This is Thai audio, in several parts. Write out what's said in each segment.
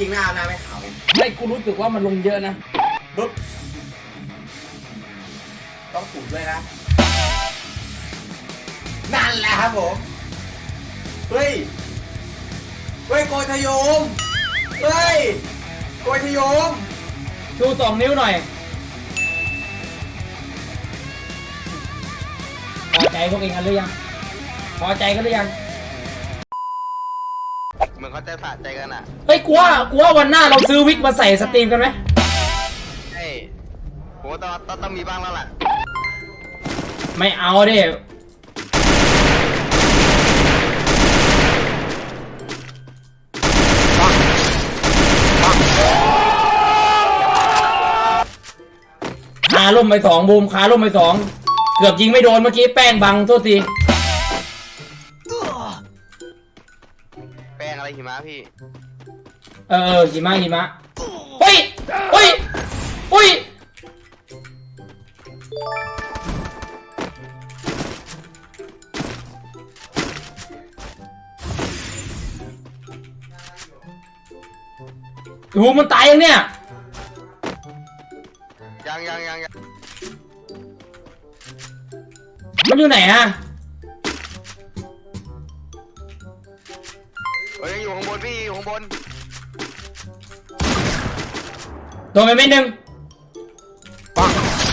ยิงหน้าหน้าไม่ขาวไงไม่กูรู้สึกว่ามันลงเยอะนะ ปึ๊บ ต้องถูกด้วยนะ นั่นแหละครับผม เฮ้ย เฮ้ยโกยทะโยม เฮ้ยโกยทะโยม ชูสองนิ้วหน่อยพอใจพวกเองกันหรือยัง พอใจกันหรือยังเห มือนเขาจะสะใจกันอะเฮ้ยกูว่ากูว่าวันหน้าเราซื้อวิกมาใส่สตรีมกันไหมใช่ผมว่าต้องต้องต้องมีบ้างแล้วล่ะไม่เอาดิขาล่มไปสองบูมขาล่มไปสอง เกือบยิงไม่โดนเมื่อกี้แป้งบังโทษที อะไรหิมะพี่ เออหิมะหิมะเฮ้ยเฮ้ยเฮ้ยโอ้โหมันตายยังเนี่ย ยังยังยังยังมันอยู่ไหนอะ บนพี่อยู่ข้างบน โดนไปเม็ดหนึ่ง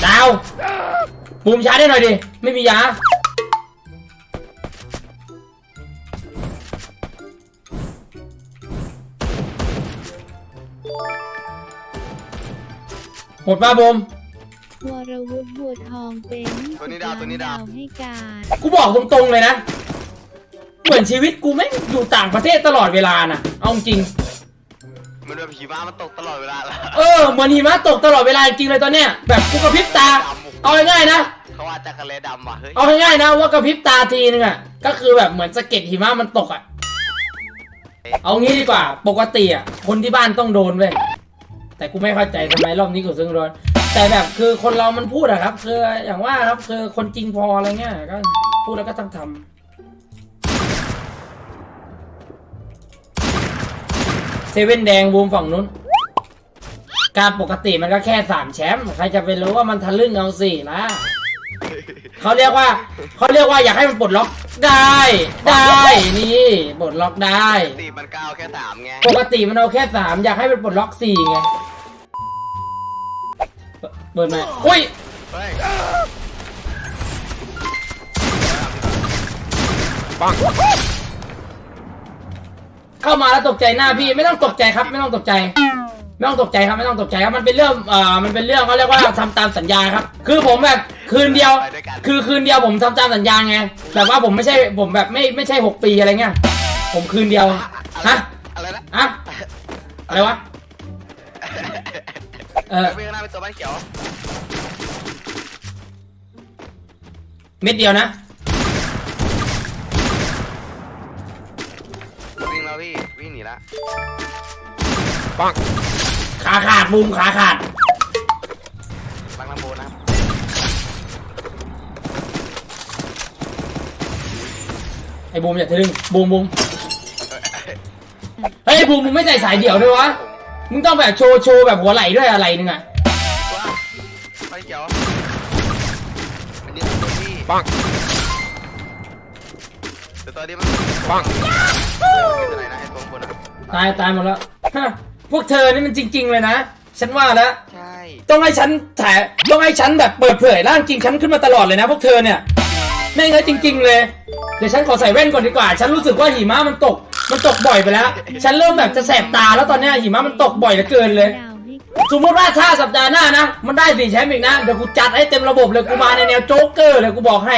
ดาวบูมชาร์จได้หน่อยดิ ไม่มียา หมดป่ะบูม วรวุฒิบัวทองเป็นตัวนี้ดาวตัวนี้ดาว ให้การ กูบอกตรงๆเลยนะ เหมือนชีวิตกูไม่งอยู่ต่างประเทศตลอดเวลาน่ะเอาจริง มันแบบหิมะมันตกตลอดเวลาแล้วเออเหมือนหิมะตกตลอดเวลาจริงเลยตอนเนี้ยแบบกูกระพริบตา เอาง่ายๆนะ เขาว่าจักรเลดำว่ะเฮ้ยเอาง่ายๆนะว่ากระพริบตาทีนึงอะก็คือแบบเหมือนสะเก็ดหิมะมันตกอะ เอางี้ดีกว่าปกติอะคนที่บ้านต้องโดนเว้ยแต่กูไม่เข้าใจทำไมรอบนี้กูซึ่งโดนแต่แบบคือคนเรามันพูดอะครับ คืออย่างว่าครับคือคนจริงพออะไรเงี้ยก็พูดแล้วก็ต้องทำ เซเว่นแดงบูมฝั่งนู้น การปกติมันก็แค่สามแชมป์ใครจะไปรู้ว่ามันทะลึ่งเอาสี่ละเขาเรียกว่าเขาเรียกว่าอยากให้มันปลดล็อกได้ ได้นี่ปลดล็อกได้ ตีมันก้าวแค่สามไงปกติมันเอาแค่สามอยากให้มันปลดล็อกสี่ไงเปิดเปิดไหมอุ้ยเฮ้ย เข้ามาแล้วตกใจหน้าพี่ไม่ต้องตกใจครับ ไม่ต้องตกใจ ไม่ต้องตกใจครับไม่ต้องตกใจครับมันเป็นเรื่องเอ่อมันเป็นเรื่องเขาเรียกว่าทำตามสัญญาครับ คือผมแบบคืนเดียวไปด้วยกันคือคืนเดียวผมทำตามสัญญาไงแบบว่าผมไม่ใช่ผมแบบไม่ไม่ใช่หกปีอะไรเงี้ยผมคืนเดียวฮะอะไรนะอะอะไรวะเออวิ่งข้างหน้าเป็นตัวบ้านเขียว เม็ดเดียวนะ วิ่งหนีละขาขาดบูมขาขาดบังลำโบนะครับไอ้บูมอย่าทะลึ่งบูมบูมเฮ้ยบูมมึงไม่ใส่สายเดี่ยวด้วยวะมึงต้องแบบโชว์โชว์แบบหัวไหล่ด้วยอะไรนึงอะตัวบ้านเขียวอันนี้ตัวพี่ปังเดี๋ยวตัวนี้มันปังตัวไหนนะไอ้ตัวบนอะ ตายตายหมดแล้วฮะพวกเธอนี่มันจริง ๆ เลยนะ ฉันว่าแล้ว ใช่ ต้องให้ฉันถ่ายต้องให้ฉันแบบเปิดเผยร่างจริงฉันขึ้นมาตลอดเลยนะพวกเธอเนี่ยไม่งั้นจริง ๆ เลย เดี๋ยวฉันขอใส่แว่นก่อนดีกว่า ฉันรู้สึกว่าหิมะมันตก มันตกบ่อยไปแล้ว ฉันเริ่มแบบจะแสบตาแล้วตอนเนี้ยหิมะมันตกบ่อยเหลือเกินเลยดาวให้สมมติว่าถ้าสัปดาห์หน้านะ มันได้สี่แชมป์อีกนะ เดี๋ยวกูจัดให้เต็มระบบเลยกูมาในแนวโจ๊กเกอร์เลยกูบอกให้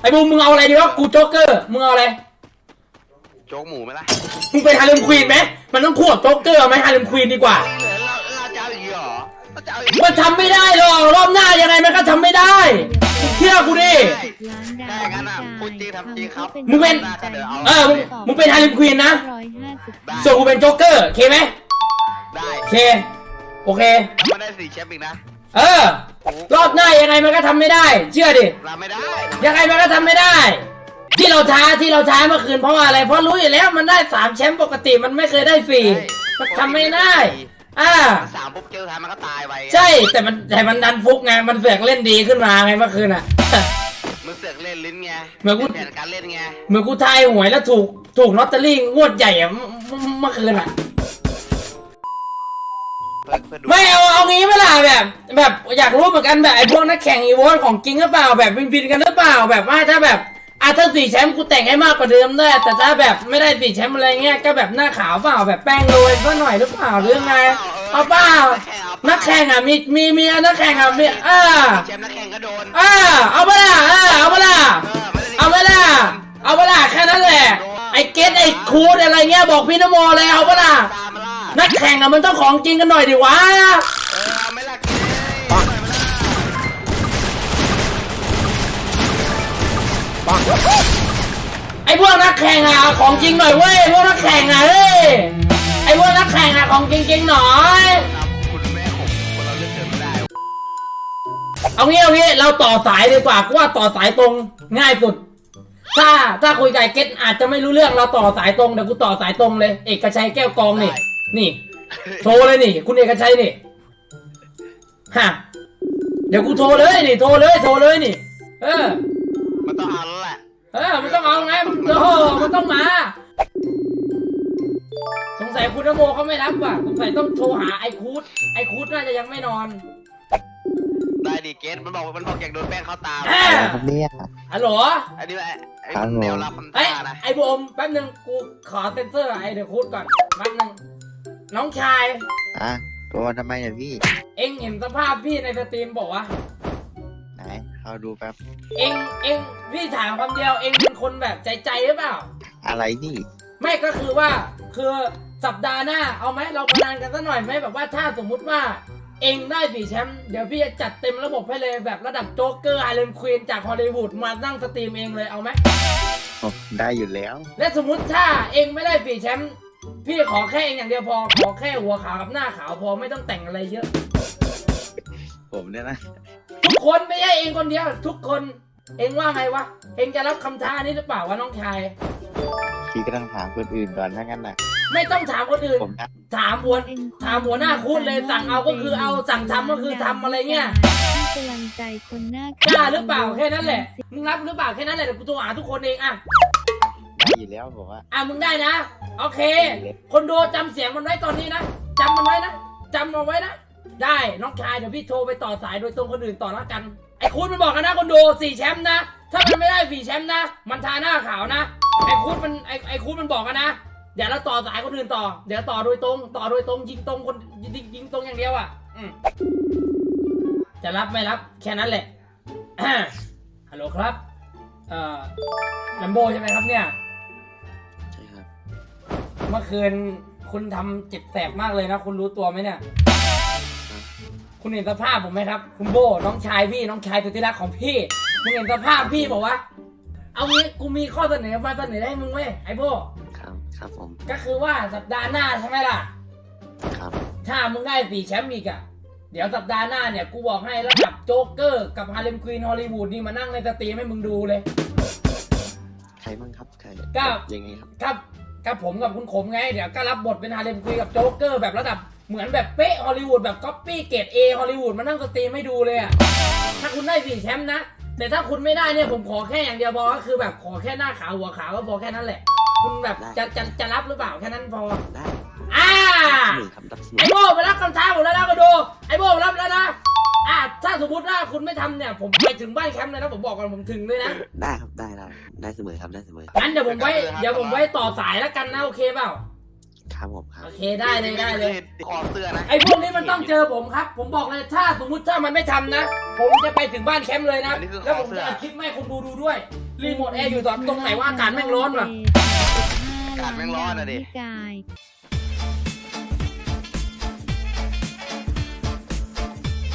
ไอ้บูมมึงเอาอะไรดีวะกูโจ๊กเกอร์มึงเอาอะไร โจ๊กหมูไหมล่ะมึงเป็นฮาเลมควีนไหมมันต้องควบโจ๊กเกอร์ไหมฮาเลมควีนดีกว่าเหลือเราเราจะเอาอีกเหรอเราจะเอาอีกมันทำไม่ได้หรอกรอบหน้ายังไงมันก็ทำไม่ได้มึงเชื่อกูดิ ล้านดาวได้งั้นอะพูดจริงทำจริงครับมึงเป็น เออ มึงมึงเป็นฮาเลมควีนนะ ร้อยห้าสิบได้ส่วนกูเป็นโจ๊กเกอร์โอเคไหมได้โอเค โอเค ไม่ได้สี่แชมป์อีกนะเออ รอบหน้ายังไงมันก็ทำไม่ได้ เชื่อดิ เราไม่ได้ ยังไงมันก็ทำไม่ได้ ที่เราท้าที่เราท้าเมื่อคืนเพราะว่าอะไร เพราะรู้อยู่แล้วมันได้สามแชมป์ปกติมันไม่เคยได้ฟรีใช่มันทำไม่ได้ อ่าสามปุ๊บเจอทายมันก็ตายไปใช่แต่มันแต่มันดันฟุกไงมันเสือกเล่นดีขึ้นมาไงเมื่อคืนอะมึงเสือกเล่นลิ้นไงเหมือนกูแผนการเล่นไงเหมือนกูทายหวยแล้วถูกถูกลอตเตอรี่งวดใหญ่อะเมื่อเมื่อคืนอะเพื่อเพื่อดูไม่เอาเอางี้ไม่ล่ะแบบ แบบอยากรู้เหมือนกันแบบไอ้พวกนักแข่งอีโวนของจริงหรือเปล่าแบบวินวินกันหรือเปล่าแบบว่าถ้าแบบ อะถ้าสี่แชมป์กูแต่งให้มากกว่าเดิมได้แต่ถ้าแบบไม่ได้สี่แชมป์อะไรเงี้ยก็แบบหน้าขาวเปล่าแบบแป้งโรยก็หน่อยหรือเปล่าหรือยังไงเอาเปล่านักแข่งอะมีมีมีนักแข่งอะมีอ่าแชมป์นักแข่งก็โดนอ่าเอาเปล่าอ่าเอาเปล่าเออไม่ได้เอาเปล่าเอาเปล่าแค่นั้นแหละไอ้เกตไอ้คูดอะไรเงี้ยบอกพี่นโมเลยเอาเปล่าตามมาล่ะนักแข่งอะมันต้องของจริงกันหน่อยดิวะ ไอ้พวกนักแข่งอะของจริงหน่อยเว้ยพวกนักแข่งอะเฮ้ยไอ้พวกนักแข่งอะของจริงจริงๆหน่อย คุณแม่ผมคนเราเลือกเดินไม่ได้เอางี้เอางี้เราต่อสายดีกว่ากูว่าต่อสายตรงง่ายสุด ถ้าถ้าคุยกับไอ้เก็ตอาจจะไม่รู้เรื่องเราต่อสายตรงเดี๋ยวกูต่อสายตรงเลย เอกชัยแก้วกองนี่ นี่ โทรเลยนี่ คุณเอกชัยนี่ฮะเดี๋ยวกูโทรเลยนี่โทรเลยโทรเลยนี่ เออ มันต้องเอาแล้วแหละเออมันต้องเอาไงมันโอ้โหมันต้องมา สงสัยคุณนโมเขาไม่รับว่ะสงสัยต้องโทรหาไอ้คูดไอ้คูดน่าจะยังไม่นอนได้ดีเกตมันบอกมันบอกอยากโดนแป้งเข้าตาอ่าครับเนี่ย ฮัลโหลอันนี้ไอ้ไอ้ครับผม แนวรับมันไอ้ยตานะไอ้โบมแป๊บนึงกูขอเซ็นเซอร์ไอ้เดอะคูดก่อนแป๊บนึงน้องชาย อะตัวทำไมเนี่ยพี่ เอ็งเห็นสภาพพี่ในสตรีมบอกว่าไหน เข้าดูแป๊บ เอ็งเอ็งพี่ถามคำเดียวเอ็งเป็นคนแบบใจใจหรือเปล่า อะไรนี่ ไม่ก็คือว่าคือสัปดาห์หน้า เอาไหมเราพนันกันสักหน่อยไหมแบบว่าถ้าสมมุติว่า เองได้สี่แชมป์เดี๋ยวพี่จะจัดเต็มระบบให้เลยแบบระดับโจ๊กเกอร์ไอรอนควีนจากฮอลลีวูดมานั่งสตรีมเองเลยเอาไหมโอ้ได้อยู่แล้ว และสมมุติถ้าเองไม่ได้สี่แชมป์พี่ขอแค่เองอย่างเดียวพอขอแค่หัวขาวกับหน้าขาวพอไม่ต้องแต่งอะไรเยอะ ผมเนี่ยนะทุก คนไม่ใช่เองคนเดียว ทุกคน เองว่าไงวะ เองจะรับคำท้านี้หรือเปล่าวะน้องชาย พี่ก็ต้องถามคนอื่นก่อนถ้างั้นน่ะไม่ต้องถามคนอื่น ผมนะถามหัวถามหัวหน้าคูดเลยสั่งเอาก็คือเอาสั่งทำก็คือทำอะไรเงี้ยให้กำลังใจคนหน้ากล้าหรือเปล่าแค่นั้นแหละมึงรับหรือเปล่าแค่นั้นแหละเดี๋ยวกูโทรหาทุกคนเองอะได้อยู่แล้วผมว่าอะมึงได้นะ โอเค คนดูจำเสียงมันไว้ตอนนี้นะจำมันไว้นะจำมันไว้นะ ได้น้องชายเดี๋ยวพี่โทรไปต่อสายโดยตรงคนอื่นต่อแล้วกัน ไอ้คูดมันบอกกันนะคนดูสี่แชมป์นะ ถ้ามันไม่ได้สี่แชมป์นะ มันทาหน้าขาวนะ ไอ้คูดมันไอ้ไอ้คูดมันบอกกันนะ เดี๋ยวเราต่อสายคนอื่นต่อ เดี๋ยวต่อโดยตรง ต่อโดยตรงยิงตรงคนยิงยิงตรงอย่างเดียวอะอืมจะรับไม่รับแค่นั้นแหละ ฮัลโหลครับ เอ่อลัมโบใช่ไหมครับเนี่ย ใช่ครับ เมื่อคืนคุณทำเจ็บแสบมากเลยนะ คุณรู้ตัวไหมเนี่ย คุณเห็นสภาพผมไหมครับ คุณโบน้องชายพี่น้องชายสุดที่รักของพี่มึงเห็นสภาพพี่บอกว่า เอางี้กูมีข้อเสนอมาเสนอให้มึงเว้ยไอ้โบครับครับผมก็คือว่าสัปดาห์หน้าใช่ไหมล่ะ ครับ ถ้ามึงได้สี่แชมป์อีกอะเดี๋ยวสัปดาห์หน้าเนี่ยกูบอกให้ระดับโจ๊กเกอร์กับฮาเลมควีนฮอลลีวูดนี่มานั่งในสตรีมให้มึงดูเลย ใครบ้างครับใครก็ ยังไงครับ ครับกับผมกับคุณขมไง เดี๋ยวก็รับบทเป็นฮาเลมคุยกับโจ๊กเกอร์แบบระดับ เหมือนแบบเป๊ะฮอลลีวูดแบบก๊อปปี้เกรดเอฮอลลีวูดมานั่งสตรีมให้ดูเลยอะถ้าคุณได้สี่แชมป์นะ แต่ถ้าคุณไม่ได้เนี่ยผมขอแค่อย่างเดียวพอก็คือแบบขอแค่หน้าขาวหัวขาวก็พอแค่นั้นแหละ คุณแบบจะจะจะรับหรือเปล่าแค่นั้นพอได้อ่าหนึ่งครับรับสนุไอโบไปรับคำท้าผมแล้วนะก็ดูไอโบรับแล้วนะอ่าถ้าสมมติว่าคุณไม่ทำเนี่ย ผมไปถึงบ้านแคมป์เลยนะผมบอกก่อนผมถึงเลยนะได้ครับได้ได้ได้เสมอครับได้เสมองั้นเดี๋ยวผมไว้เดี๋ยวผมไว้ต่อสายแล้วกันนะโอเคเปล่า ครับผมครับ โอเคได้เลยได้เลย คอเสื้อนะไอ้พวกนี้มันต้องเจอผมครับ ผมบอกเลยถ้าสมมุติถ้ามันไม่ทำนะ ผมจะไปถึงบ้านแคมป์เลยนะ แล้วผมจะอัดคลิปไม่ให้คนดูดูด้วย รีโมทแอร์อยู่ตรงไหนว่าอากาศแม่งร้อนว่ะ อากาศแม่งร้อนอะดิกาย